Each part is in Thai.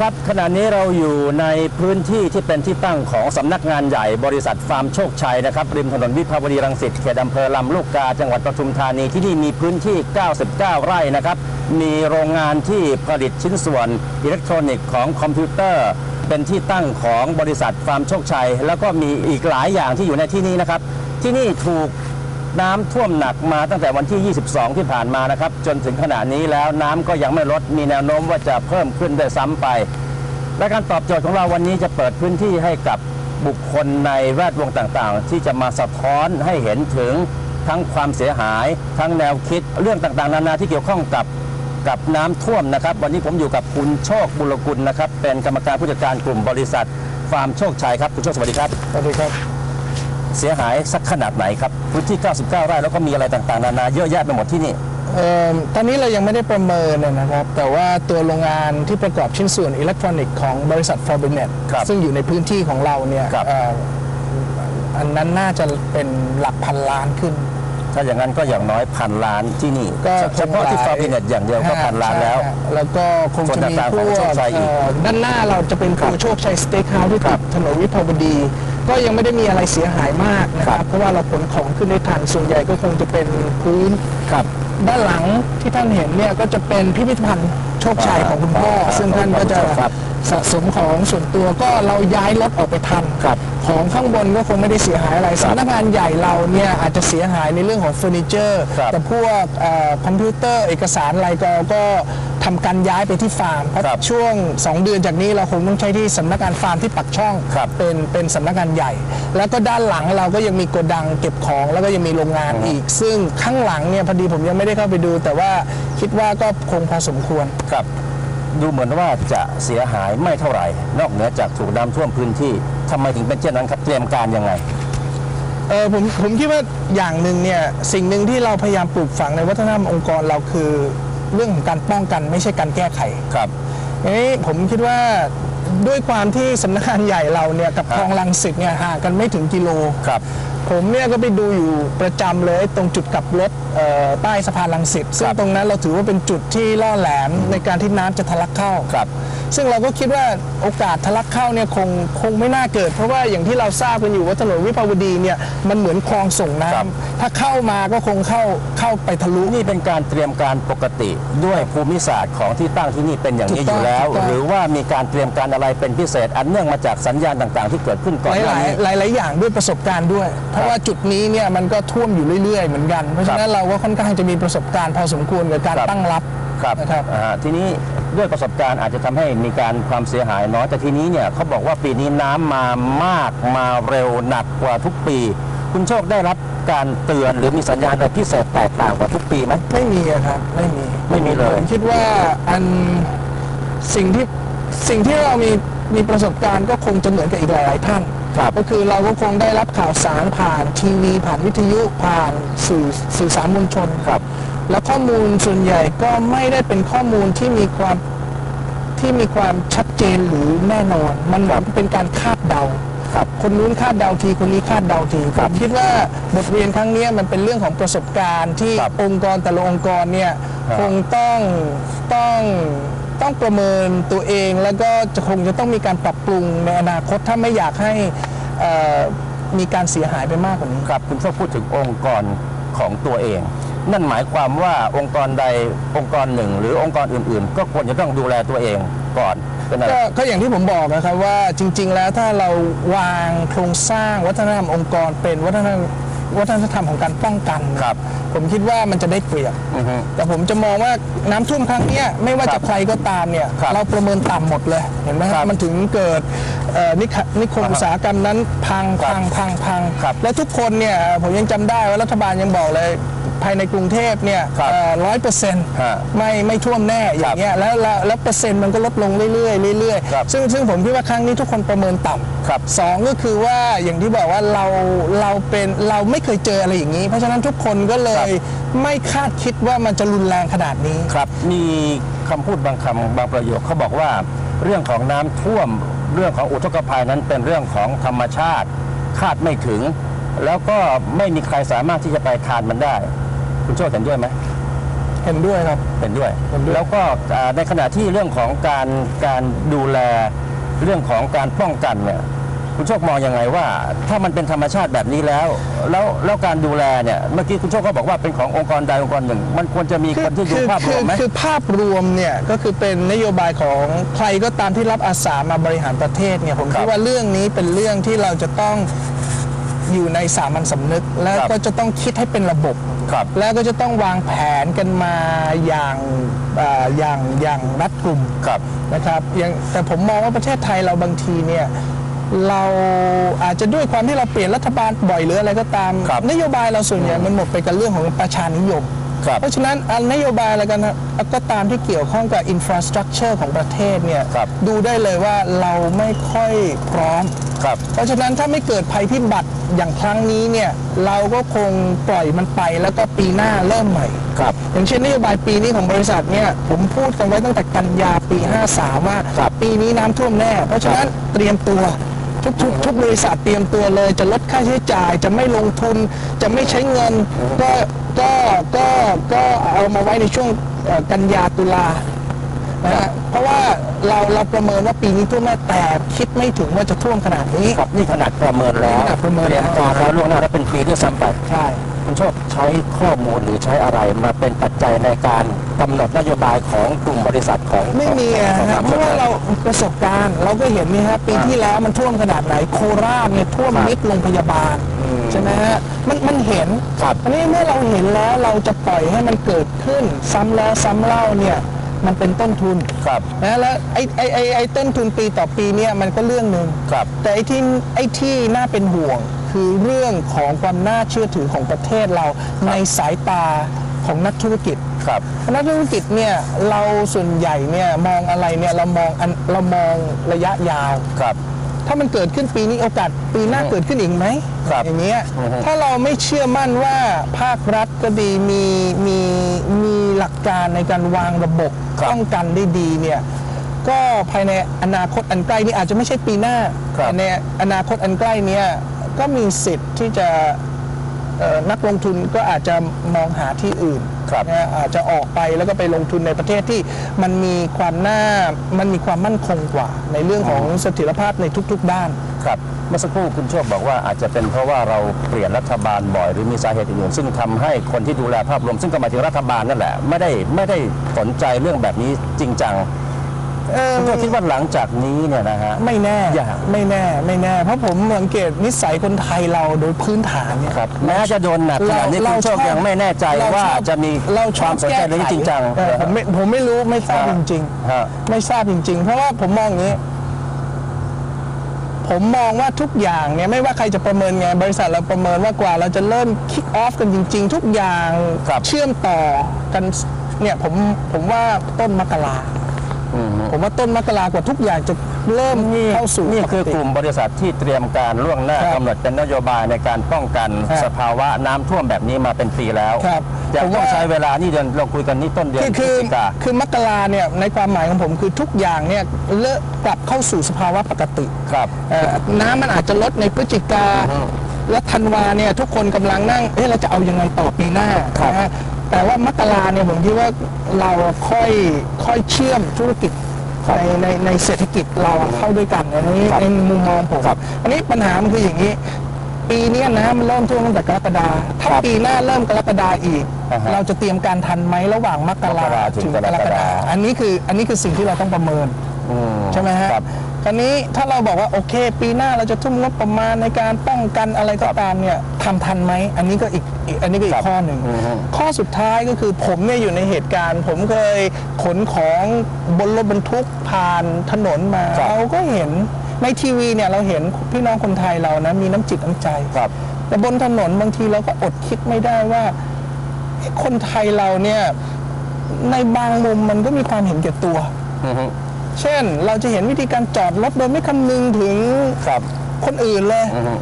ครับขณะนี้เราอยู่ในพื้นที่ที่เป็นที่ตั้งของสำนักงานใหญ่บริษัทฟาร์มโชคชัยนะครับริมถนนวิภาวดีรังสิตเขตอำเภอลำลูกกาจังหวัดปทุมธานีที่นี่มีพื้นที่ 99 ไร่นะครับ มีโรงงานที่ผลิตชิ้นส่วนอิเล็กทรอนิกส์ของคอมพิวเตอร์ เป็นที่ตั้งของบริษัทฟาร์มโชคชัย แล้วก็มีอีกหลายอย่างที่อยู่ในที่นี้นะครับ ที่นี่ถูก น้ำท่วมหนักมาตั้งแต่วันที่ 22 ที่ผ่านมานะครับ จนถึงขณะนี้แล้วน้ำก็ยังไม่ลดมีแนวโน้มว่าจะเพิ่มขึ้นด้วยซ้ำไป และการตอบโจทย์ของเราวันนี้จะเปิดพื้นที่ให้กับบุคคลในแวดวงต่างๆ ที่จะมาสะท้อนให้เห็นถึงทั้งความเสียหาย ทั้งแนวคิดเรื่องต่างๆ นานาที่เกี่ยวข้องกับกับน้ำท่วมนะครับ วันนี้ผมอยู่กับคุณโชคบุรกุลนะครับ เป็นกรรมการผู้จัดการกลุ่มบริษัทฟาร์มโชคชัยครับคุณโชคสวัสดีครับสวัสดีครับ เสียหายสักขนาดไหนครับพื้นที่ 99 ไร่แล้วก็มีอะไรต่างๆ นานาเยอะแยะไปหมดที่นี่ เอ่อตอนนี้เรายังไม่ได้ประเมินนะครับ แต่ว่าตัวโรงงานที่ประกอบชิ้นส่วนอิเล็กทรอนิกส์ของบริษัท f o r b i n e t ครับซึ่งอยู่ในพื้นที่ของเราเนี่ยครับ เอ่ออันนั้นน่าจะเป็นหลักพันล้านขึ้น ถ้าอย่างนั้นก็อย่างน้อยพันล้านที่นี่ก็เฉพาะที่ฟาร์บิเนตอย่างเดียวก็พันล้านแล้ว ใช่แล้วก็คงส่วนจะมีต่างๆพของวโชกคชัยอีกเอ่อด้านหน้าเราจะเป็นครัวโชคชัยสเต็กเฮาส์ที่ติดถนนวิภาวดี ก็ยังไม่ได้มีอะไรเสียหายมากนะคครัรับบ เพราะว่าเราขนของขึ้นได้ทันส่วนใหญ่ก็คงจะเป็นพื้น ครับ ด้านหลังที่ท่านเห็นเนี่ยก็จะเป็นพิพิธภัณฑ์โชคชัยของคุณพ่อ ครับซึ่งท่านก็จะครับสะสมของส่วนตัวก็เราย้ายรถออกไปทันครับของข้างบนก็คงไม่ได้เสียหายอะไรสำนักงานใหญ่เราเนี่ยอาจจะเสียหายในเรื่องของเฟอร์นิเจอร์ ครับแต่พวกเอ่อคอมพิวเตอร์เอกสารอะไรก็ก็ ทำการย้ายไปที่ฟาร์มเพราะครับช่วง 2 เดือนจากนี้เราคงต้องใช้ที่สำนักงานฟาร์มที่ปักช่องครับ เป็นเป็นสำนักงานใหญ่ แล้วก็ด้านหลังเราก็ยังมีโกดังเก็บของแล้วก็ยังมีโรงงานอีก ซึ่งข้างหลังเนี่ยพอดีผมยังไม่ได้เข้าไปดู แต่ว่าคิดว่าก็คงพอสมควร ครับ ดูเหมือนว่าจะเสียหายไม่เท่าไหร่ นอกเหนือจากถูกน้ำท่วมพื้นที่ทำไมถึงเป็นเช่นนั้นครับเตรียมการยังไง เออผมผมคิดว่าอย่างหนึ่งเนี่ยสิ่งหนึ่งที่เราพยายามปลูกฝังในวัฒนธรรมองค์กรเราคือ เรื่องของการป้องกันไม่ใช่การแก้ไขครับทีนี้ผมคิดว่าด้วยความที่สำนักงานใหญ่เราเนี่ยกับครับคลองลังสิตเนี่ยห่างกันไม่ถึงกิโลครับผมเนี่ยก็ไปดูอยู่ประจำเลยตรงจุดกลับรถเอ่อใต้สะพานลังสิตซึ่งครับตรงนั้นเราถือว่าเป็นจุดที่ล่อแหลมในการที่น้ำจะทะลักเข้าครับ ซึ่งเราก็คิดว่าโอกาสทะลักเข้าเนี่ยคงคงไม่น่าเกิด เพราะว่าอย่างที่เราทราบกันอยู่ว่าถนนวิภาวดีเนี่ยมันเหมือนคลองส่งน้ำครับถ้าเข้ามาก็คงเข้าเข้าไปทะลุนี่เป็นการเตรียมการปกติด้วยภูมิศาสตร์ของที่ตั้งที่นี่เป็นอย่างนี้ถูอกต้องยู่แล้วถูกต้องหรือว่ามีการเตรียมการอะไรเป็นพิเศษ อันเนื่องมาจากสัญญาณต่างๆ ที่เกิดขึ้นก่อนหหน้าลายนี้หลายหลายๆอย่างด้วยประสบการณ์ด้วย เพราะว่าจุดนี้เนี่ยมันก็ท่วมอยู่เรื่อยๆเหมือนกัน เพราะฉะนั้นเราก็ค่อนข้างจะมีประสบการณ์พอสมควรกับการครับตั้งรับครับนะครับอ่าทีนี้ ด้วยประสบการณ์อาจจะทำให้มีการความเสียหายน้อยแต่ทีนี้เนี่ยเขาบอกว่าปีนี้น้ำมามากมาเร็วหนักกว่าทุกปี คุณโชคได้รับการเตือนหรือมีสัญญาณอะไรพิเศษแตกต่างกว่าทุกปีไหมไม่มีอะครับไม่มีไม่มีเลยผมคิดว่าอันสิ่งที่สิ่งที่เรามีมีประสบการณ์ก็คงจะเหมือนกับอีกหลาย ๆ ท่านครับก็คือเราก็คงได้รับข่าวสารผ่านทีวีผ่านวิทยุผ่านสื่อสื่อสารมวลชนครับ และข้อมูลส่วนใหญ่ก็ไม่ได้เป็นข้อมูลที่มีความที่มีความชัดเจนหรือแน่นอน มันเหมือนเป็นการคาดเดาครับคนนู้นคาดเดาทีคนนี้คาดเดาทีผมคิดว่าบทเรียนครั้งเนี้ยมันเป็นเรื่องของประสบการณ์ที่ครับองค์กรแต่ละองค์กรเนี่ยครับคงต้องต้องต้องประเมินตัวเอง แล้วก็จะคงจะต้องมีการปรับปรุงในอนาคตถ้าไม่อยากให้เอ่อมีการเสียหายไปมากกว่านี้ครับคุณโชคพูดถึงองค์กรของตัวเอง นั่นหมายความว่าองค์กรใดองค์กรหนึ่ง หรือองค์กรอื่น ๆ ก็ควรจะต้องดูแลตัวเองก่อนเป็นอะไร ก็ก็อย่างที่ผมบอกนะครับว่าจริง ๆ แล้วถ้าเราวางโครงสร้างวัฒนธรรมองค์กรเป็นวัฒนธรรมวัฒนธรรมของการป้องกัน ครับผมคิดว่ามันจะได้เปรียบ อือฮึ แต่ผมจะมองว่าน้ำท่วมครั้งเนี้ยไม่ว่าครัจะบใครก็ตามเนี่ยครับเราประเมินต่ำหมดเลยเห็นไหมคครัรับบมันถึงเกิดเอ่อนิคนิคมอ่าฮะอุตสาหกรรมนั้นพังครับพังพังพังครับ และทุกคนเนี่ยผมยังจำได้ว่ารัฐบาลยังบอกเลย ภายในกรุงเทพเนี่ยครับร้อยเปอร์เซ็นต์ฮะไม่ไม่ท่วมแน่อย่างเงี้ยแล้วแล้วแล้วเปอร์เซ็นต์มันก็ลดลงเรื่อยๆเรื่อยครับๆซึ่งซึ่งผมคิดว่าครั้งนี้ทุกคนประเมินต่ำครับสองก็คือว่าอย่างที่บอกว่าเราเราเป็นเราไม่เคยเจออะไรอย่างนี้ เพราะฉะนั้นทุกคนก็เลยไม่คาดคิดว่ามันจะรุนแรงขนาดนี้ครับ มีคำพูดบางคำบางประโยคเขาบอกว่าเรื่องของน้ำท่วมเรื่องของอุทกภัยนั้นเป็นเรื่องของธรรมชาติคาดไม่ถึง แล้วก็ไม่มีใครสามารถที่จะไปทานมันได้ คุณโชคเห็นด้วยไหมเห็นด้วยครับ เห็นด้วย เห็นด้วย แล้วก็อ่าในขณะที่เรื่องของการการดูแลเรื่องของการป้องกันเนี่ยคุณโชคมองยังไงว่า ถ้ามันเป็นธรรมชาติแบบนี้แล้ว แล้วแล้วการดูแลเนี่ยเมื่อกี้คุณโชคก็บอกว่าเป็นขององค์กรใดองค์กรหนึ่ง มันควรจะมีคนที่ดูภาพรวมไหม คือภาพรวมเนี่ยก็คือเป็นนโยบายของใครก็ตามที่รับอาสามาบริหารประเทศเนี่ยผมครัคิบดว่าเรื่องนี้เป็นเรื่องที่เราจะต้อง อยู่ในสามัญสำนึก แล้วครับก็จะต้องคิดให้เป็นระบบ ครับ แล้วก็จะต้องวางแผนกันมาอย่างอ่าอย่างอย่างรัดกลุ่มครับ นะครับอย่างแต่ผมมองว่าประเทศไทยเราบางทีเนี่ยเราอาจจะด้วยความที่เราเปลี่ยนรัฐบาลบ่อยหรืออะไรก็ตาม ครับนโยบายเราส่วนใหญ่มันหมดไปกับเรื่องของประชานิยม ครับเพราะฉะนั้นอันนโยบายอะไรกันนะก็ตามที่เกี่ยวข้องกับอินฟราสตรักเจอร์ของประเทศเนี่ยครับดูได้เลยว่าเราไม่ค่อยพร้อมครับเพราะฉะนั้นถ้าไม่เกิดภัยพิบัติอย่างครั้งนี้เนี่ยเราก็คงปล่อยมันไปแล้วก็ปีหน้าเริ่มใหม่ครับอย่างเช่นนโยบายปีนี้ของบริษัทเนี่ยผมพูดกันไว้ตั้งแต่กันยาปี 53 ว่าครับปีนี้น้ำท่วมแน่ เพราะฉะนั้นเตรียมตัวทุกทุกทุกบริษัทเตรียมตัวเลย จะลดค่าใช้จ่ายจะไม่ลงทุน จะไม่ใช้เงินก็ก็ก็ก็เอามาไว้ในช่วงเอ่อกันยาตุลานะฮะเพราะว่าเราเราประเมินว่าปีนี้ท่วมแน่แต่คิดไม่ถึงว่าจะท่วมขนาดนี้ ครับนี่ขนาดประเมินแล้วขนาดประเมินเตรียมการแล้วล่วงหน้าแล้วเป็นปีด้วยซ้ำไปใช่คุณโชคใช้ข้อมูลหรือใช้อะไรมาเป็นปัจจัยในการกำหนดนโยบายของกลุ่มบริษัทของไม่มีของอะของฮะของเพราะว่าเราประสบการณ์ เราก็เห็นนี่ฮะปีที่แล้วมันท่วมขนาดไหน โคราชเนี่ยท่วมมิดโรงพยาบาล ใช่ไหมฮะมันมันเห็นครับอันนี้เมื่อเราเห็นแล้วเราจะปล่อยให้มันเกิดขึ้น ซ้ำแล้วซ้ำเล่าเนี่ยมันเป็นต้นทุนครับ นะแล้วไอ้ไอ้ไอ้ไอ้ต้นทุนปีต่อปีเนี่ยมันก็เรื่องหนึ่งครับ แต่ไอ้ที่ไอ้ที่น่าเป็นห่วงคือเรื่องของความน่าเชื่อถือของประเทศเราในสายตาของนักธุรกิจ ครับ นักธุรกิจเนี่ยเราส่วนใหญ่เนี่ยมองอะไรเนี่ยเรามองอันเรามองระยะยาว ครับ ถ้ามันเกิดขึ้นปีนี้โอกาสปีหน้าเกิดขึ้นอีกไหมครับอย่างเงี้ยอือฮึถ้าเราไม่เชื่อมั่นว่าภาครัฐก็ดีมีมีมีหลักการในการวางระบบครับป้องกันได้ดีเนี่ยก็ภายในอนาคตอันใกล้นี้อาจจะไม่ใช่ปีหน้าครับแต่ในอนาคตอันใกล้เนี้ก็มีสิทธิ์ที่จะเอ่อ นักลงทุนก็อาจจะมองหาที่อื่นครับนะฮะอาจจะออกไปแล้วก็ไปลงทุนในประเทศที่มันมีความน่ามันมีความมั่นคงกว่า ในเรื่องของเสถียรภาพในทุก ๆ ด้านครับเมื่อสักครู่คุณโชคบอกว่าอาจจะเป็นเพราะว่าเราเปลี่ยนรัฐบาลบ่อยหรือมีสาเหตุอื่นๆซึ่งทำให้คนที่ดูแลภาพรวมซึ่งก็หมายถึงรัฐบาลนั่นแหละไม่ได้ไม่ได้สนใจเรื่องแบบนี้จริงจัง เอ่อคุณโชคคิดว่าหลังจากนี้เนี่ยนะฮะ ไม่แน่ยากไม่แน่ไม่แน่ เพราะผมสังเกตนิสัยคนไทยเราโดยพื้นฐานเนี่ย ครับแม้จะโดนหนักขนาดนี้เราคุณโชคชอบยังไม่แน่ใจเรว่าชอบจะมีเราชคอวาบมสนใจเรื่องนี้จริงจัง เออผมไม่ผมไม่รู้ไม่ทราบจริงฮะๆไม่ทราบจริง ๆ เพราะว่าผมมองอย่างนี้ ผมมองว่าทุกอย่างเนี่ยไม่ว่าใครจะประเมินไงบริษัทเราประเมินว่ากว่าเราจะเริ่มคิกออฟกันจริง ๆ ทุกอย่างครับ เชื่อมต่อกันเนี่ยผมผมว่าต้นมกราอืม ผมว่าต้นมกรากว่าทุกอย่างจะเริ่มเข้าสู่นี่คือปติกลุ่มบริษัทที่เตรียมการล่วงหน้าครับกำหนดเป็นนโยบายในการป้องกันครับสภาวะน้ำท่วมแบบนี้มาเป็นปีแล้วครับยังผมต้องว่าใช้เวลานี่เดือนเราคุยกันนี่ต้นเดือนคือพฤคืศอจิกาคือมกราเนี่ยในความหมายของผมคือทุกอย่างเนี่ยเลิกกลับเข้าสู่สภาวะปกติครับเอ่อน้ำมันอาจจะลดในพฤศจิกาและธันวาเนี่ยทุกคนกำลังนั่งเอ๊ะเราจะเอายังไงต่อปีหน้าครับนะฮะ แต่ว่ามกราเนี่ยผมคิดว่าเราค่อยค่อยเชื่อมธุรกิจในในในเศรษฐกิจเราเข้าด้วยกันอันนี้ครับในมุมมองผมครับอันนี้ปัญหามันคืออย่างนี้ ปีเนี้ยนะมันเริ่มท่วมตั้งแต่กรกฎาถ้าครับปีหน้าเริ่มกรกฎาอีกอ่าฮะเราจะเตรียมการทันไหมระหว่างมกมกราราถึงถึงกกรรกกฎาฎาอันนี้คืออันนี้คือสิ่งที่เราต้องประเมินอืใช่ไหมฮะ ครับคราวนี้ถ้าเราบอกว่าโอเค ปีหน้าเราจะทุ่มงบประมาณในการป้องกันอะไรก็ตามเนี่ยทำทันไหมอันนี้ก็อีกอีกอันนี้ก็อีครักบข้อหนึ่งอือฮึข้อสุดท้ายก็คือผมเนี่ยอยู่ในเหตุการณ์ ผมเคยขนของบนรถบรรทุกผ่านถนนมาครับเราก็เห็นในทีวีเนี่ยเราเห็นพี่น้องคนไทยเรานะมีน้ำจิตน้ำใจครับแต่บนถนนบางทีเราก็อดคิดไม่ได้ว่าเอ๊ะคนไทยเราเนี่ยในบางมุมมันก็มีความเห็นแก่ตัวอือฮึ เช่นเราจะเห็นวิธีการจอดรถโดยไม่คำนึงถึงครับคนอื่นเลยอือฮึ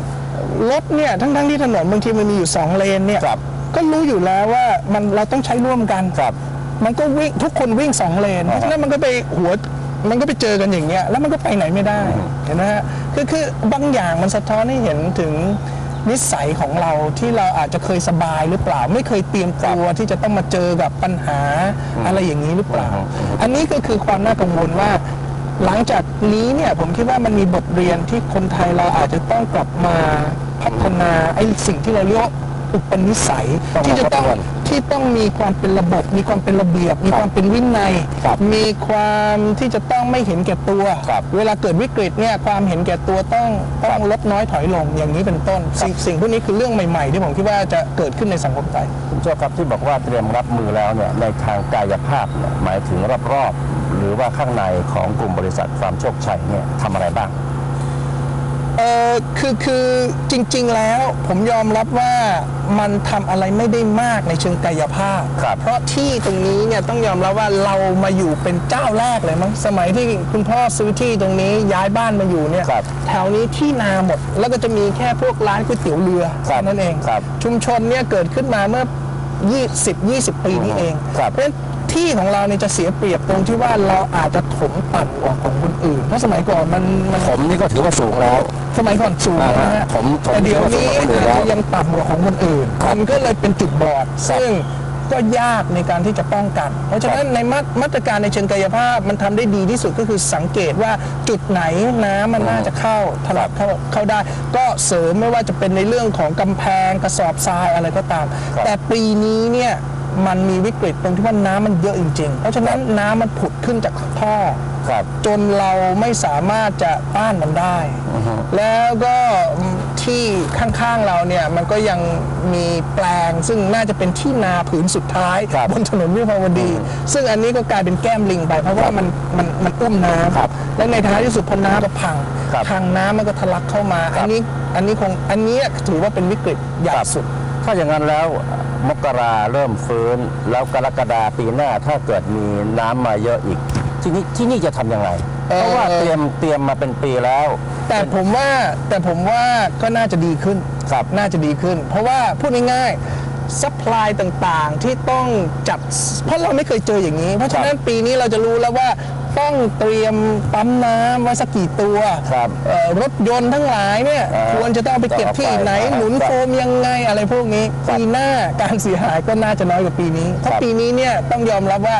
รถเนี่ยทั้งทั้งๆที่ถนนบางทีมันมีอยู่สองเลนเนี่ยครับก็รู้อยู่แล้วว่ามันเราต้องใช้ร่วมกัน ครับ มันก็วิ่งทุกคนวิ่งสองเลนเพราะฉะนั้นมันก็ไปหัวมันก็ไปเจอกันอย่างเงี้ยแล้วมันก็ไปไหนไม่ได้เห็นไหมฮะคือคือบางอย่างมันสะท้อนให้เห็นถึง นิสัยของเราที่เราอาจจะเคยสบายหรือเปล่า ไม่เคยเตรียมตัวที่จะต้องมาเจอกับปัญหาอะไรอย่างนี้หรือเปล่า อันนี้ก็คือความน่ากังวลว่า หลังจากนี้เนี่ยผมคิดว่ามันมีบทเรียนที่คนไทยเราอาจจะต้องกลับมาพัฒนาไอ้สิ่งที่เราเรียกว่าอุปนิสัยต้องมาที่จะต้อง ทบทวนที่ต้องมีความเป็นระบบ มีความเป็นระเบียบ มีความเป็นวินัย ครับมีความที่จะต้องไม่เห็นแก่ตัว ครับเวลาเกิดวิกฤตเนี่ยความเห็นแก่ตัวต้องต้องลดน้อยถอยลงอย่างนี้เป็นต้น สิ่งสิ่งพวกนี้คือเรื่องใหม่ ๆ ที่ผมคิดว่าจะเกิดขึ้นในสังคมไทย คุณโชคครับที่บอกว่าเตรียมรับมือแล้วเนี่ยในทางกายภาพเนี่ยหมายถึงรอบๆหรือว่าข้างในของกลุ่มบริษัทฟาร์มโชคชัยเนี่ยทำอะไรบ้าง เออคือคือจริง ๆ แล้วผมยอมรับว่ามันทำอะไรไม่ได้มากในเชิงกายภาพครับเพราะที่ตรงนี้เนี่ยต้องยอมรับว่าเรามาอยู่เป็นเจ้าแรกเลยมั้งสมัยที่คุณพ่อซื้อที่ตรงนี้ย้ายบ้านมาอยู่เนี่ยครับแถวนี้ที่นาหมด แล้วก็จะมีแค่พวกร้านก๋วยเตี๋ยวเรือครับเท่านั่นเองครับชุมชนเนี่ยเกิดขึ้นมาเมื่อ 20 20 ปีนี้เองครับเพราะฉะนั้น ที่ของเราเนี่ยจะเสียเปรียบตรงที่ว่าเราอาจจะถมต่ำกว่าของคนอื่น เพราะสมัยก่อนมันมันผมนี่ก็ถือว่าสูงแล้ว สมัยก่อนสูงนะอ่าฮะฮะผมผมแต่เดี๋ยวนี้ผมถือว่าสูงกว่าคนอื่นแล้วอาจจะยังต่ำกว่าของคนอื่นมันก็เลยเป็นจุดบอดซึ่งก็ยากในการที่จะป้องกัน เพราะฉะนั้นในมามาตรการในเชิงกายภาพมันทำได้ดีที่สุดก็คือสังเกตว่าจุดไหนน้ำมันน่าจะเข้าถลักเข้าเข้าได้ ก็เสริมไม่ว่าจะเป็นในเรื่องของกำแพงกระสอบทรายอะไรก็ตามครับแต่ปีนี้เนี่ย มันมีวิกฤตตรงที่ว่าน้ำมันเยอะจริง ๆ เพราะฉะนั้นน้ำมันผุดขึ้นจากท่อ ครับ จนเราไม่สามารถจะต้านมันได้แล้วก็ที่ข้างๆเราเนี่ยมันก็ยังมีแปลง ซึ่งน่าจะเป็นที่นาผืนสุดท้ายครับบนถนนวิภาวดี ซึ่งอันนี้ก็กลายเป็นแก้มลิงไป เพราะว่ามันมันมันอุ้มน้ครับำและในท้ายที่สุดพอน้ำก็พังครับพังน้ำมันก็ทะลักเข้ามา ครัอับนนี้อันนี้คงอันนี้ถือว่าเป็นวิกฤตใหญ่ครับสุด ถ้าอย่างนั้นแล้ว มกราเริ่มฟื้น แล้วกรกฎาปีหน้าถ้าเกิดมีน้ำมาเยอะอีก ที่นี่ที่นี่จะทำยังไง เอ่อ เพราะว่าเตรียมเตรียมมาเป็นปีแล้ว แต่ผมว่าแต่ผมว่าก็น่าจะดีขึ้นครับน่าจะดีขึ้น เพราะว่าพูดง่ายๆซัพพลายต่างๆที่ต้องจัด เพราะเราไม่เคยเจออย่างนี้ เพราะฉะนั้นปีนี้เราจะรู้แล้วว่า ต้องเตรียมปั๊มน้ำไว้สักกี่ตัวครับเอ่อรถยนต์ทั้งหลายเนี่ยอ่าควรจะต้องเอาไปเก็บที่ไหนต้องเอาไปหนุนครับโฟมยังไงอะไรพวกนี้ ครับปีหน้าการเสียหายก็น่าจะน้อยกว่าปีนี้เพราะครับปีนี้เนี่ยต้องยอมรับว่า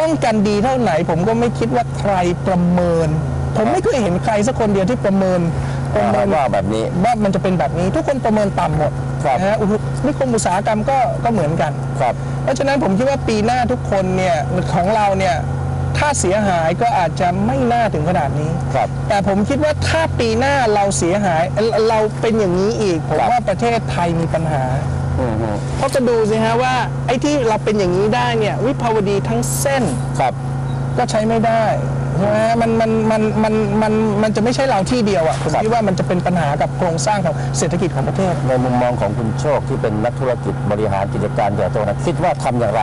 ป้องกันดีเท่าไหน ผมก็ไม่คิดว่าใครประเมิน ผมไม่เคยเห็นใครสักคนเดียวที่ประเมินประเมิน ว่าแบบนี้ ว่ามันจะเป็นแบบนี้ทุกคนประเมินต่ำหมดครับ นะฮะอุตนิคมอุตสาหกรรมก็ก็เหมือนกัน ครับ เพราะฉะนั้นผมคิดว่าปีหน้าทุกคนเนี่ยของเราเนี่ย ถ้าเสียหายก็อาจจะไม่น่าถึงขนาดนี้ ครับ แต่ผมคิดว่าถ้าปีหน้าเราเสียหายเอ่อเราเป็นอย่างนี้อีก ผมครับ ว่าประเทศไทยมีปัญหา อืมฮึเพราะจะดูสิฮะว่าไอ้ที่เราเป็นอย่างนี้ได้เนี่ยวิภาวดีทั้งเส้นครับก็ใช้ไม่ได้ใช่ไหมมันมันมันมันมันมันจะไม่ใช่เราที่เดียวอะผมครับคิดว่ามันจะเป็นปัญหากับโครงสร้างของเศรษฐกิจของประเทศ ในมุมมองของคุณโชคที่เป็นนักธุรกิจบริหารกิจการใหญ่โตนะคิดว่าทำอย่างไร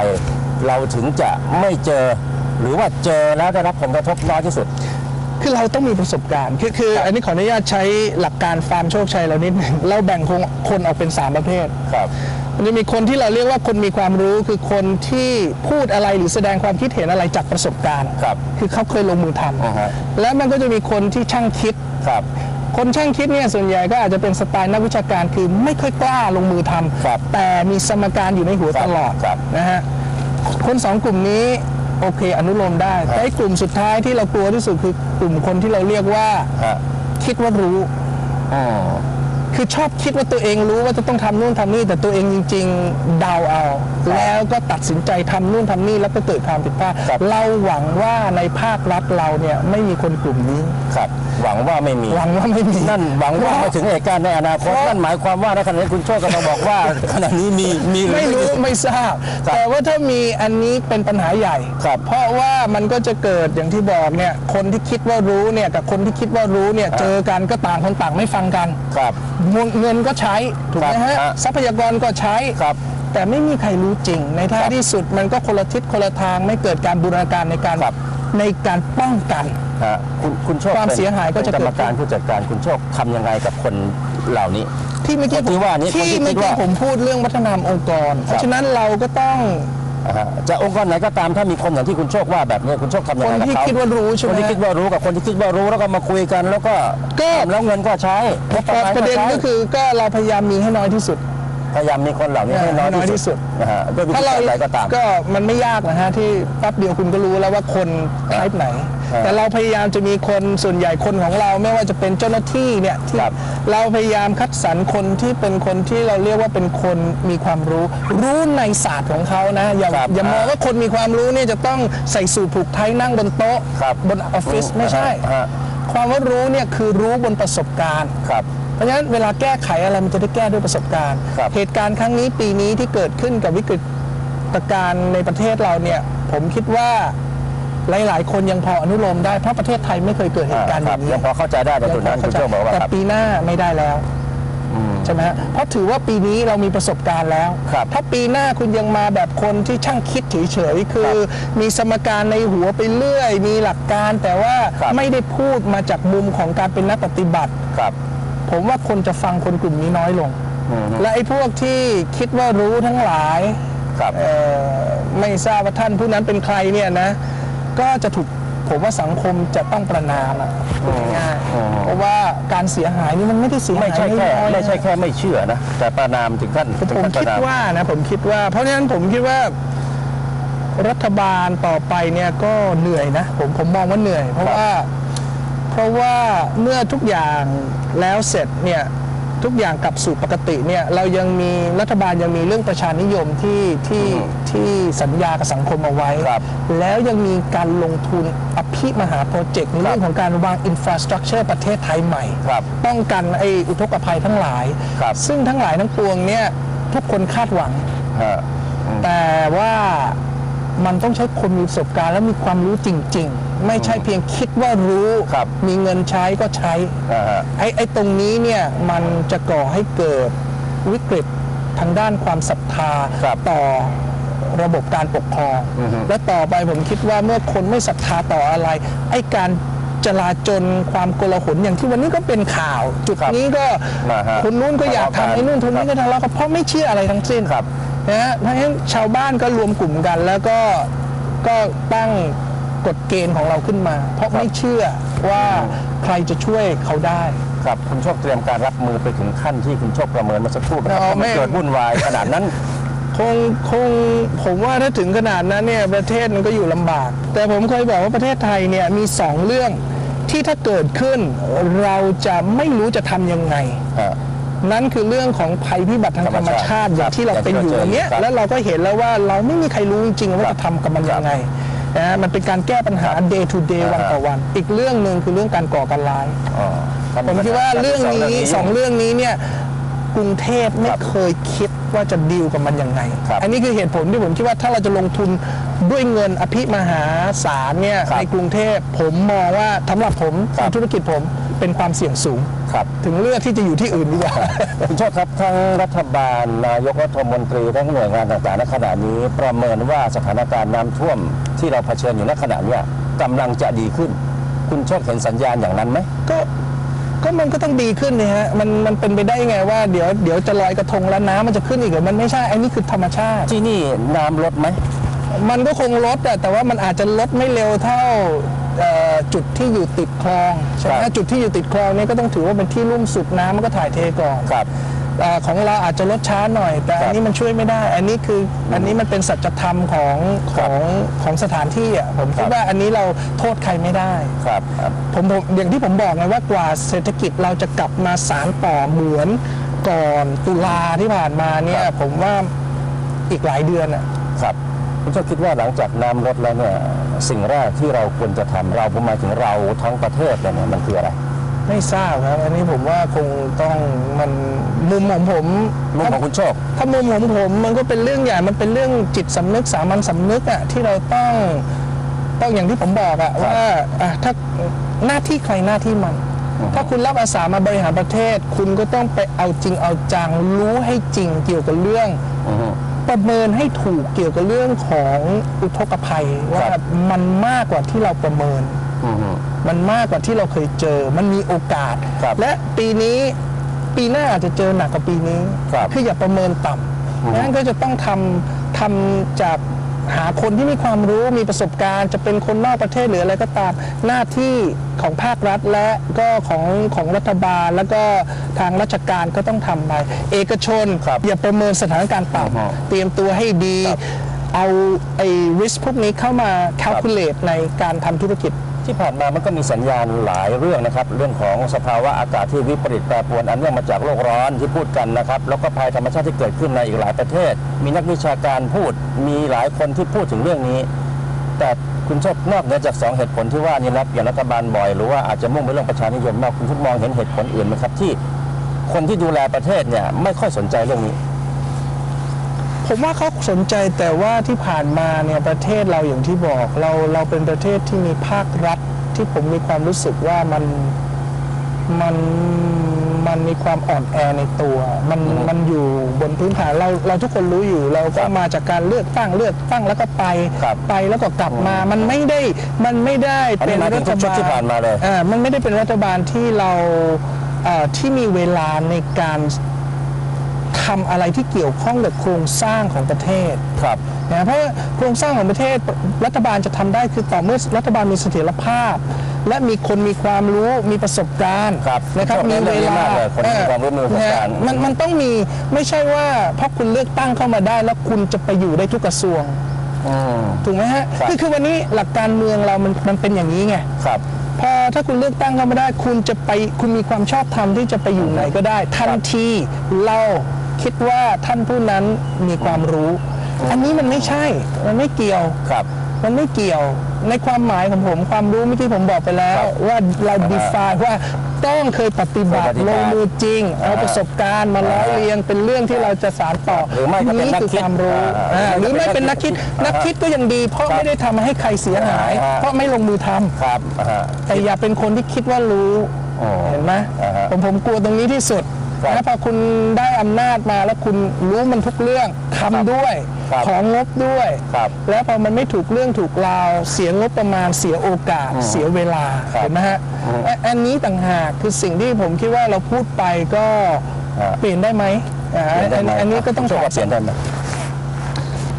เราถึงจะไม่เจอ หรือว่าเจอแล้วได้รับผลกระทบน้อยที่สุด คือเราต้องมีประสบการณ์ คือคืออันนี้ขออนุญาตใช้หลักการฟาร์มโชคชัยเรานิดหนึ่งเราแบ่งคนคนออกเป็น 3 ประเภทครับ มันจะมีคนที่เราเรียกว่าคนมีความรู้คือคนที่พูดอะไรหรือแสดงความคิดเห็นอะไรจากประสบการณ์ครับคือเขาเคยลงมือทอ่าฮะำแล้วมันก็จะมีคนที่ช่างคิด ครับ คนช่างคิดเนี่ยส่วนใหญ่ก็อาจจะเป็นสไตล์นักวิชาการคือไม่ค่อยกล้าลงมือทำครับแต่มีสมการอยู่ในหัวครับตลอดครับ นะฮะคนสองกลุ่มนี้ โอเค อนุโลมได้ แต่ไอ้กลุ่มสุดท้ายที่เรากลัวที่สุดคือกลุ่มคนที่เราเรียกว่า ฮะคิดว่ารู้อืม คือชอบคิดว่าตัวเองรู้ว่าจะต้องทำนู่นทำนี่แต่ตัวเองจริง ๆ เดาเอา แล้วก็ตัดสินใจทำนู่นทำนี่แล้วก็เกิดความผิดพลาดครับเราหวังว่าในภาครัฐเราเนี่ยไม่มีคนกลุ่มนี้ครับหวังว่าไม่มีหวังว่าไม่มีนั่นหวังว่าไม่ถึงเหตุการณ์ในอนาคตเพราะนั่นหมายความว่าในขณะนี้คุณโชคกำลังบอกว่าขณะนี้มีมีหรือไม่รู้มีไม่ทราบครับแต่ว่าถ้ามีอันนี้เป็นปัญหาใหญ่ครับเพราะว่ามันก็จะเกิดอย่างที่บอกเนี่ยคนที่คิดว่ารู้เนี่ยกับคนที่คิดว่ารู้เนี่ยเจอกันก็ต่างคนต่างไม่ฟังกันครับเงินก็ใช้ถูกไหมครัฮะบฮะทรัพยากรก็ใช้ครับแต่ไม่มีใครรู้จริง ในท้ายครับที่สุดมันก็คนละทิศคนละทางไม่เกิดการบูรณาการในการครับในการป้องกันฮะคุณคุณโชคความป็นเสียหายก็จะเป็นกรรมการเกิดขึ้นผู้จัดการคุณโชคทำยังไงกับคนเหล่านี้ ที่เมื่อกี้คนที่ว่านี้คนที่ที่คิดเมื่อกี้ว่าผมพูดเรื่องวัฒนธรรมองค์กร เพราะฉะนั้นเราก็ต้องอ่าฮะ จะองค์กรไหนก็ตามถ้ามีคนอย่างที่คุณโชคว่าแบบนี้คุณโชคทำยังคนไงกับที่เขาคิดว่ารู้ใช่คไหนมที่คิดว่ารู้กับคนที่คิดว่ารู้แล้วก็มาคุยกัน แล้วก็ก็ทำแล้วเงินก็ใช้งบประมาณประเด็นใช้ก็คือก็เราพยายามมีให้น้อยที่สุด พยายามมีคนเหล่านี้ให้น้อยให้น้อยที่ที่สุสุดดนะฮะด้วยวิถ้าธีเราการใดก็ตาม ก็มันไม่ยากนะฮะที่แป๊บเดียวคุณก็รู้แล้วว่าคนไทป์ไหนครับแต่เราพยายามจะมีคนส่วนใหญ่คนของเราไม่ว่าจะเป็นเจ้าหน้าที่เนี่ยที่ครับเราพยายามคัดสรรคนที่เป็นคนที่เราเรียกว่าเป็นคนมีความรู้ รู้ในศาสตร์ของเขานะอย่าครับอย่ามองว่าคนมีความรู้เนี่ยจะต้องใส่สูทผูกไทยนั่งบนโต๊ะครับบนออฟฟิศไม่ใช่ฮะความว่ารู้เนี่ยคือรู้บนประสบการณ์ครับ เพราะฉะนั้นเวลาแก้ไขอะไรมันจะได้แก้ด้วยประสบการณ์ ครับ เหตุการณ์ครั้งนี้ปีนี้ที่เกิดขึ้นกับวิกฤตการณ์ในประเทศเราเนี่ยผมคิดว่าหลาย ๆ คนยังพออนุโลมได้เพราะประเทศไทยไม่เคยเกิดเหตุการณ์อครับย่างนี้ ยังพอเข้าใจได้ในจุดนั้นคุณโชคบอกว่าแต่ครับปีหน้าไม่ได้แล้วใช่ไหมฮะเพราะถือว่าปีนี้เรามีประสบการณ์แล้ว ครับถ้าปีหน้าคุณยังมาแบบคนที่ช่างคิดเฉยๆ คือ มีสมการในหัวไปเรื่อย มีหลักการแต่ว่าครับ ไม่ได้พูดมาจากมุมของการเป็นนักปฏิบัติ ครับ ผมว่าคนจะฟังคนกลุ่มนี้น้อยลงอืมและไอ้พวกที่คิดว่ารู้ทั้งหลายครับเอ่อไม่ทราบว่าท่านผู้นั้นเป็นใครเนี่ยนะ ก็จะถูกผมว่าสังคมจะต้องประนามอะพูดง่ายๆอืมเพราะว่าการเสียหายนี่มันไม่ได้เสียหายไม่ใช่แค่น้อยๆไม่ใช่นะแค่ไม่เชื่อนะแต่ประนามถึงขั้นถึงผมขั้นปคิดระนามว่านะผมคิดว่า เพราะฉะนั้นผมคิดว่า รัฐบาลต่อไปเนี่ยก็เหนื่อยนะผมผมมองว่าเหนื่อย เพราะว่า เพราะว่าเมื่อทุกอย่าง แล้วเสร็จเนี่ยทุกอย่างกลับสู่ปกติเนี่ยเรายังมีรัฐบาลยังมีเรื่องประชานิยมที่ที่ที่สัญญากับสังคมเอาไว้ครับแล้วยังมีการลงทุนอภิมหาโปรเจกต์ในเรื่องของการวางอินฟราสตรักเจอร์ประเทศไทยใหม่ครับป้องกันไอ้อุทกภัยทั้งหลายครับซึ่งทั้งหลายทั้งปวงเนี่ยทุกคนคาดหวังฮะแต่ว่ามันต้องใช้คนมีประสบการณ์และมีความรู้จริง ๆ ไม่ใช่เพียงคิดว่ารู้ครับมีเงินใช้ก็ใช้อ่าฮะไอ้ไอ้ตรงนี้เนี่ยมันจะก่อให้เกิดวิกฤตทางด้านความศรัทธาครับต่อระบบการปกครองอือฮึและต่อไปผมคิดว่าเมื่อคนไม่ศรัทธาต่ออะไร ไอ้การจลาจลความโกลาหลอย่างที่วันนี้ก็เป็นข่าว จุดครับนี้ก็นะฮะคนนู้นก็อยากทะเลาะกันทำไอ้นู่นคนนี้ก็ทะเลาะกันเพราะไม่เชื่ออะไรทั้งสิ้นครับนะฮะเพราะฉะนั้นชาวบ้านก็รวมกลุ่มกัน แล้วก็ก็ตั้ง กฎเกณฑ์ของเราขึ้นมา เพราะครับไม่เชื่อว่าใครจะช่วยเขาได้ครับคุณโชคเตรียมการรับมือไปถึงขั้นที่คุณโชคประเมินเมาสักครู่นะครับเอาว่ามันไม่เกิดวุ่นวายขนาดนั้น คงคงผมว่าถ้าถึงขนาดนั้นเนี่ยประเทศมันก็อยู่ลำบาก แต่ผมเคยบอกว่าประเทศไทยเนี่ยมีสองเรื่องที่ถ้าเกิดขึ้นเราจะไม่รู้จะทำยังไงฮะนั่นคือเรื่องของภัยพิบัติทางธรรมชาติธรรมชาติอย่างที่เราครับเป็นอยู่อย่างที่เราเจอวันเนี้ยครับแล้วเราก็เห็นแล้วว่าเราไม่มีใครรู้จริงๆว่าครับจะทำกับมันยังไง นะมันเป็นการแก้ปัญหาครับ day to day อ่าวันต่อวัน อีกเรื่องหนึ่งคือเรื่องการก่อการร้าย อ๋อท่นผมคิดว่าเรื่องนี้สองเรื่องนี้เนี่ยกรุงเทพไม่ครับเคยคิดว่าจะดีลกับมันยังไงครับอันนี้คือเหตุผลที่ผมคิดว่าถ้าเราจะลงทุนด้วยเงินอภิมหาศาลเนี่ยครับในกรุงเทพผมมองว่าสำหรับผมครับในธุรกิจผมเป็นความเสี่ยงสูงครับถึงเลือกที่จะอยู่ที่อื่นดีกว่าคุณโชคครับทั้งรัฐบาลนายกรัฐมนตรีทั้งหน่วยงานต่างๆในขณะนี้ประเมินว่าสถานการณ์น้ำท่วมที่เราเผชิญอยู่ในขณะเนี้ยกำลังจะดีขึ้น คุณโชคเห็นสัญญาณอย่างนั้นไหมก็ก็มันก็ต้องดีขึ้นเนี่ยฮะมันมันเป็นไปได้ไงว่าเดี๋ยวเดี๋ยวจะลอยกระทงแล้วน้ำมันจะขึ้นอีกเหรอมันไม่ใช่อันนี้คือธรรมชาติ ที่นี่น้ำลดไหมมันก็คงลดอะแต่ว่ามันอาจจะลดไม่เร็วเท่าเอ่อ จุดที่อยู่ติดคลองใช่ไหมครับจุดที่อยู่ติดคลองนี่ก็ต้องถือว่าเป็นที่ลุ่มสุดน้ำมันก็ถ่ายเทก่อนครับเอ่อของเราอาจจะลดช้าหน่อย แต่ครับอันนี้มันช่วยไม่ได้ อันนี้คืออันนี้มันเป็นสัจธรรมของของของสถานที่อะผมคิดครับว่าอันนี้เราโทษใครไม่ได้ครับครับผมผมอย่างที่ผมบอกไงว่ากว่าเศรษฐกิจเราจะกลับมาสารต่อเหมือนก่อนตุลาที่ผ่านมาเนี่ยครับผมว่าอีกหลายเดือนอะครับคุณโชคคิดว่าหลังจากน้ำลดแล้วเนี่ย สิ่งแรกที่เราควรจะทำเราผมหมายถึงเราทั้งประเทศเนี่ยมันคืออะไร ไม่ทราบครับ อันนี้ผมว่าคงต้องมันมุมของผมมุมของคุณโชคถ้ามุมของผมมันก็เป็นเรื่องใหญ่มันเป็นเรื่องจิตสำนึกสามัญสำนึกอะที่เราต้องต้องอย่างที่ผมบอกอะครับว่าอะถ้าหน้าที่ใครหน้าที่มัน ถ้าคุณรับอาสามาบริหารประเทศ คุณก็ต้องไปเอาจริงเอาจังรู้ให้จริงเกี่ยวกับเรื่องอือฮึ ประเมินให้ถูกเกี่ยวกับเรื่องของอุทกภัยว่าครับมันมากกว่าที่เราประเมินอือฮึมันมากกว่าที่เราเคยเจอ มันมีโอกาสครับและปีนี้ปีหน้าอาจจะเจอหนักกว่าปีนี้ครับออย่าประเมินต่อืมำนั้นก็จะต้องทำทำจาก หาคนที่มีความรู้มีประสบการณ์ จะเป็นคนนอกประเทศหรืออะไรก็ตามหน้าที่ของภาครัฐและก็ของของรัฐบาล แล้วก็ทางราชการก็ต้องทำไป เอกชนครับอย่าประเมินสถานการณ์ต่อือฮะำเตรียมตัวให้ดี เอาไอ้ risk พวกนี้เข้ามา calculate ในการทำธุรกิจ ที่ผ่านมามันก็มีสัญญาณหลายเรื่องนะครับ เรื่องของสภาวะอากาศที่วิปริตแปรปรวนอันเนื่องมาจากโลกร้อนที่พูดกันนะครับ แล้วก็ภัยธรรมชาติที่เกิดขึ้นในอีกหลายประเทศ มีนักวิชาการพูด มีหลายคนที่พูดถึงเรื่องนี้ แต่คุณชอบนอกเหนือจากสองเหตุผลที่ว่านี่รับอย่างรัฐบาลบ่อยหรือว่าอาจจะมุ่งไปเรื่องประชานิยมมากคุณทุกมองเห็นเหตุผลอื่นไหมครับที่ คนที่ดูแลประเทศเนี่ยไม่ค่อยสนใจเรื่องนี้ ผมว่าเขาสนใจแต่ว่าที่ผ่านมาเนี่ยประเทศเราอย่างที่บอก เราเราเป็นประเทศที่มีภาครัฐที่ผมมีความรู้สึกว่ามันมันมันมีความอ่อนแอในตัว มันมันอยู่บนพื้นฐานเราเราทุกคนรู้อยู่ เราก็ครับมาจากการเลือกตั้งเลือกตั้งแล้วก็ไปครับไปแล้วก็กลับมา มันไม่ได้มันไม่ได้อันนี้เป็นหมายถึรังฐทุกชุดบาลที่ผ่านมาเลยอ่ามันไม่ได้เป็นรัฐบาลที่เราเอ่อที่มีเวลาในการ ทำอะไรที่เกี่ยวข้องกับโครงสร้างของประเทศครับนะเพราะว่าโครงสร้างของประเทศรัฐบาลจะทำได้คือต่อเมื่อรัฐบาลมีเสถียรภาพ และมีคนมีความรู้มีประสบการณ์ครับนะครับชอบเน้นเรื่องนี้มากเลยคนมีความรู้มีประสบการณ์เออมันมันต้องมีไม่ใช่ว่าเพราะคุณเลือกตั้งเข้ามาได้ แล้วคุณจะไปอยู่ได้ทุกกระทรวงอืมถูกไหมฮะครับคือคือวันนี้หลักการเมืองเรามันมันเป็นอย่างนี้ไงครับพอถ้าคุณเลือกตั้งเข้ามาได้ คุณจะไปคุณมีความชอบธรรมที่จะไปอยู่ไหนก็ได้ ทันทีเรา คิดว่าท่านผู้นั้นมีความรู้ อันนี้มันไม่ใช่ มันไม่เกี่ยว ครับ มันไม่เกี่ยว ในความหมายของผม ความรู้เมื่อกี้ผมบอกไปแล้วครับว่าเราอ่าฮะ define ว่าต้องเคยปฏิบัติเคยปฏิบัลติงมือจริง เอาอ่าประสบการณ์มาล้อเลียงเป็นเรื่องที่เราจะสานต่อหรือไม่ก็เป็นนักคือคิดความรู้อ่าอ่าหรือไม่เป็นนันักกคิคิดดอ่านักคิดก็ยังดี เพราะครับไม่ได้ทำให้ใครเสียหายอ่าฮะเพราะไม่ลงมือทำครับอ่าฮะแต่อย่าเป็นคนที่คิดว่ารู้อ๋อเห็นไหมอ่าฮะผมผมกลัวตรงนี้ที่สุด ครับนะพอคุณได้อำนาจมาแล้วคุณรู้มันทุกเรื่องทำด้วย ครับของงบด้วย ครับแล้วพอมันไม่ถูกเรื่องถูกราว เสียงบประมาณเสียโอกาส เสียเวลาครับเห็นไหมฮะอะอันนี้ต่างหากคือสิ่งที่ผมคิดว่าเราพูดไปก็ฮะเปลี่ยนได้ไหมอ่าเปลี่ยนได้อันไหมอันนี้ก็ต้องช่วยถาว่าเปลี่ยนได้ไหม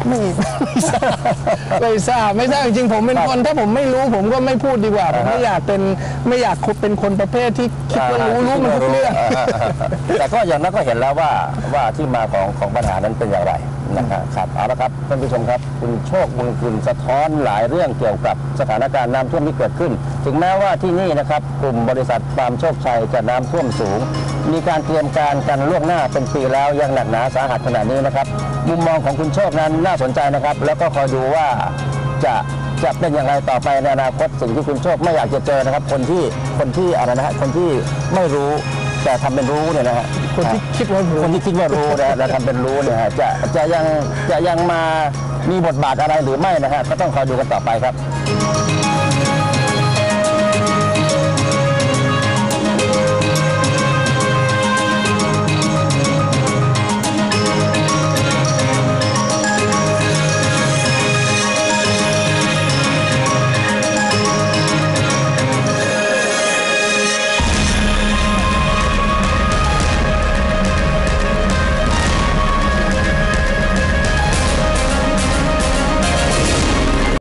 ไม่ไม่ทราบไม่ทราบไม่ทราบจริงๆผมเป็นครับคนถ้าผมไม่รู้ผมก็ไม่พูดดีกว่าผมอ่าฮะไม่อยากเป็นไม่อยากเป็นคนประเภทที่คิดว่ารู้รู้มันทุกเรื่องาแต่ก็อย่างนั้นก็เห็นแล้วว่าว่าที่มาของของปัญหานั้นเป็นอย่างไร นะครับครับเอาละครับท่านผู้ชมครับ คุณโชคบุญคุณสะท้อนหลายเรื่องเกี่ยวกับสถานการณ์น้ำท่วมที่เกิดขึ้น ถึงแม้ว่าที่นี่นะครับกลุ่มบริษัทฟาร์มโชคชัยจะน้ำท่วมสูง มีการเตรียมการกันล่วงหน้าเป็นปีแล้วยังหนักหนาสาหัสขนาดนี้นะครับ มุมมองของคุณโชคนั้นน่าสนใจนะครับ แล้วก็คอยดูว่าจะจะเป็นอย่างไรต่อไปในอนาคตสิ่งที่คุณโชคไม่อยากจะเจอนะครับ คนที่คนที่อะไรนะฮะคนที่ไม่รู้ แต่ทำเป็นรู้เนี่ยนะฮะคนที่คิดว่ารู้คนที่คิดว่ารู้นะและทำเป็นรู้เนี่ยฮะจะจะยังจะยังมามีบทบาทอะไรหรือไม่นะฮะก็ต้องคอยดูกันต่อไปครับ